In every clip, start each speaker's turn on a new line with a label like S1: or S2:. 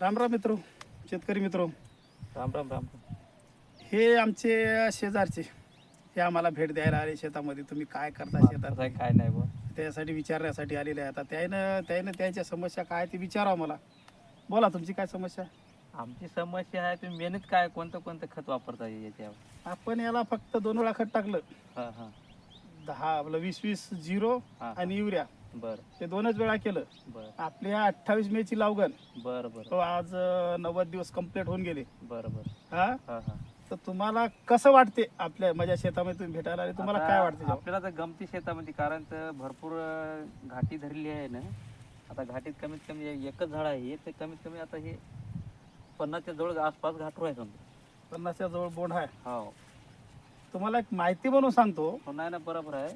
S1: राम राम मित्र शेतकरी मित्र.
S2: राम राम राम
S1: हे आमचे शेजारचे हे आम्हाला भेट द्यायला आले शेतामध्ये. तुम्ही काय करता शेतात?
S2: असं काय नाही बुवा.
S1: त्यासाठी विचारण्यासाठी आलेले आहे आता त्यानं त्यानं त्याच्या समस्या काय ते विचारावं मला. बोला तुमची काय समस्या?
S2: आमची समस्या आहे तुम्ही मेहनत काय कोणतं कोणतं खत वापरता याच्यावर?
S1: आपण याला फक्त दोन वेळा खत टाकलं.
S2: हा हा.
S1: दहा आपलं वीस वीस झिरो
S2: हा.
S1: आणि युरिया.
S2: बर.
S1: ते दोनच वेळा केलं.
S2: बर.
S1: आपल्या अठ्ठावीस मे ची लावगण.
S2: बर बर.
S1: तो आज नव्वद दिवस कंप्लीट होऊन गेले.
S2: बर बर.
S1: हा?
S2: हा हा.
S1: तर तुम्हाला कसं वाटते आपल्या माझ्या शेतामध्ये तुम्ही भेटायला आले तुम्हाला काय वाटते?
S2: आपल्याला तर गमती शेतामध्ये कारण तर भरपूर घाटी धरली आहे ना. आता घाटीत कमीत कमी एकच झाड आहे ते कमीत कमी आता हे पन्नासच्या जवळ आसपास घाटरू आहे समजा.
S1: पन्नासच्या जवळ बोंड आहे.
S2: हो.
S1: तुम्हाला एक माहिती म्हणून सांगतो.
S2: हो नाही ना बरोबर आहे.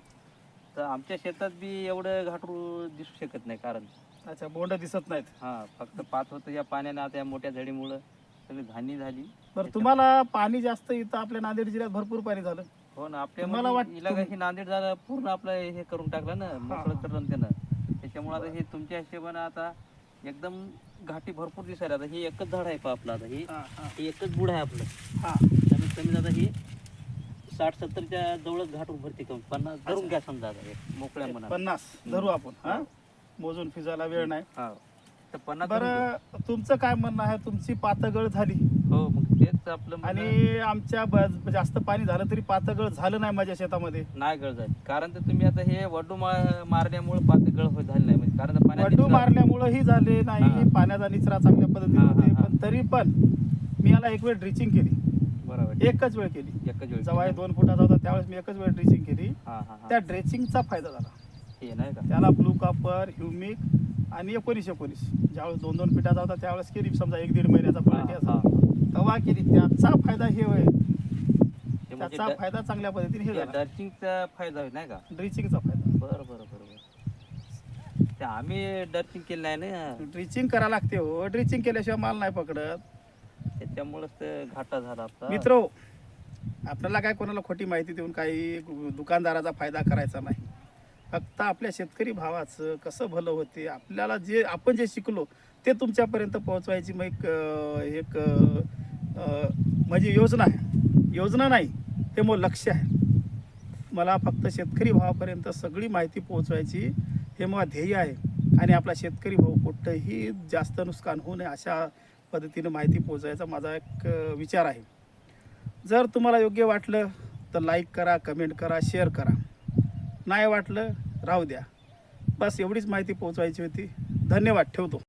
S2: तर आमच्या शेतात बी एवढं घाटरू दिसू शकत नाही कारण.
S1: अच्छा बोंड दिसत नाहीत.
S2: हा फक्त पाच होतं या पाण्याने आता या मोठ्या झडीमुळं सगळी घाणी झाली.
S1: बरं तुम्हाला पाणी जास्त इथं आपल्या नांदेड जिल्ह्यात भरपूर पाणी झालं.
S2: हो ना आपल्या
S1: तुम्हाला वाट-
S2: म्हणजे इलाका ही नांदेड झालं पूर्ण आपलं हे करून टाकलं ना मोकळं करून त्यानं. त्याच्यामुळे आता हे तुमच्या हिशोबानं आता एकदम घाटी भरपूर दिसायला आता हे एकच झाड आहे पहा आपलं आता. हे
S1: हा, हा,
S2: हे एकच बुड आहे आपलं.
S1: हा.
S2: कमीत कमी आता हे साठ सत्तरच्या जवळच घाट उभरते कमी पन्नास धरून घ्या समजा आता हे मोकळ्या मनात.
S1: पन्नास धरू आपण हा? मोजून फिजायला वेळ नाही.
S2: हा. तर पन्नास धरून.
S1: बरं तुमचं काय म्हणणं आहे? तुमची पातगळ झाली.
S2: हो मग तेच आपलं म्हणणं.
S1: आणि आमच्या ब- जास्त पाणी झालं तरी पातगळ झालं नाही माझ्या शेतामध्ये.
S2: नाही गळ झाली. कारण तर तुम्ही आता हे वडू मा- मारण्यामुळे पात गळ होत झाली नाही. म्हणजे कारण तर पाण्यात
S1: वड्डू मारल्यामुळेही झाले नाही.
S2: हा.
S1: पाण्याचा निचरा चांगल्या पद्धतीने
S2: हा, हा,
S1: होते.
S2: हा.
S1: पण तरी पण मी याला एक वेळ ड्रिचिंग केली.
S2: बरोबर.
S1: एकच वेळ केली.
S2: एकच वेळ
S1: जेव्हा हे दोन फुटाचा होता त्यावेळेस मी एकच वेळ ड्रिचिंग केली.
S2: हा हा हा.
S1: त्या ड्रेसिंगचा फायदा झाला.
S2: हे नाही का?
S1: त्याला ब्लू कापर ह्युमिक आणि एकोणीस एकोणीस. ज्यावेळेस दोन दोन पिठाचा होता त्यावेळेस केली. समजा एक दीड महिन्याचा
S2: हा, हा.
S1: असा. तेव्हा केली. त्याचा फायदा हे होय.
S2: हे म्हणजे
S1: त्याचा फायदा चांगल्या पद्धतीने हे झाला.
S2: डर्चिंगचा फायदा होईल नाही का?
S1: ड्रिचिंगचा फायदा.
S2: बरं बरं ते आम्ही डर्चिंग केलं नाही ना?
S1: ड्रिचिंग करा लागते हो. ड्रिचिंग केल्याशिवाय माल नाही पकडत.
S2: त्याच्यामुळेच ते घाटा झाला आपला.
S1: मित्र आपल्याला काय कोणाला खोटी माहिती देऊन काही दुकानदाराचा फायदा करायचा नाही. फक्त आपल्या शेतकरी भावाचं कसं भलं होते आपल्याला जे आपण जे शिकलो ते तुमच्यापर्यंत पोहोचवायची मग एक एक म्हणजे योजना आहे. योजना नाही ते मग लक्ष आहे. मला फक्त शेतकरी भावापर्यंत सगळी माहिती पोहोचवायची हे मग ध्येय आहे. आणि आपला शेतकरी भाऊ कुठंही जास्त नुकसान होऊ नये अशा पद्धतीनं माहिती पोहोचायचा माझा एक विचार आहे. जर तुम्हाला योग्य वाटलं तर लाईक करा कमेंट करा शेअर करा. नाही वाटलं राहू द्या. बस एवढीच माहिती पोहोचवायची होती. धन्यवाद. ठेवतो.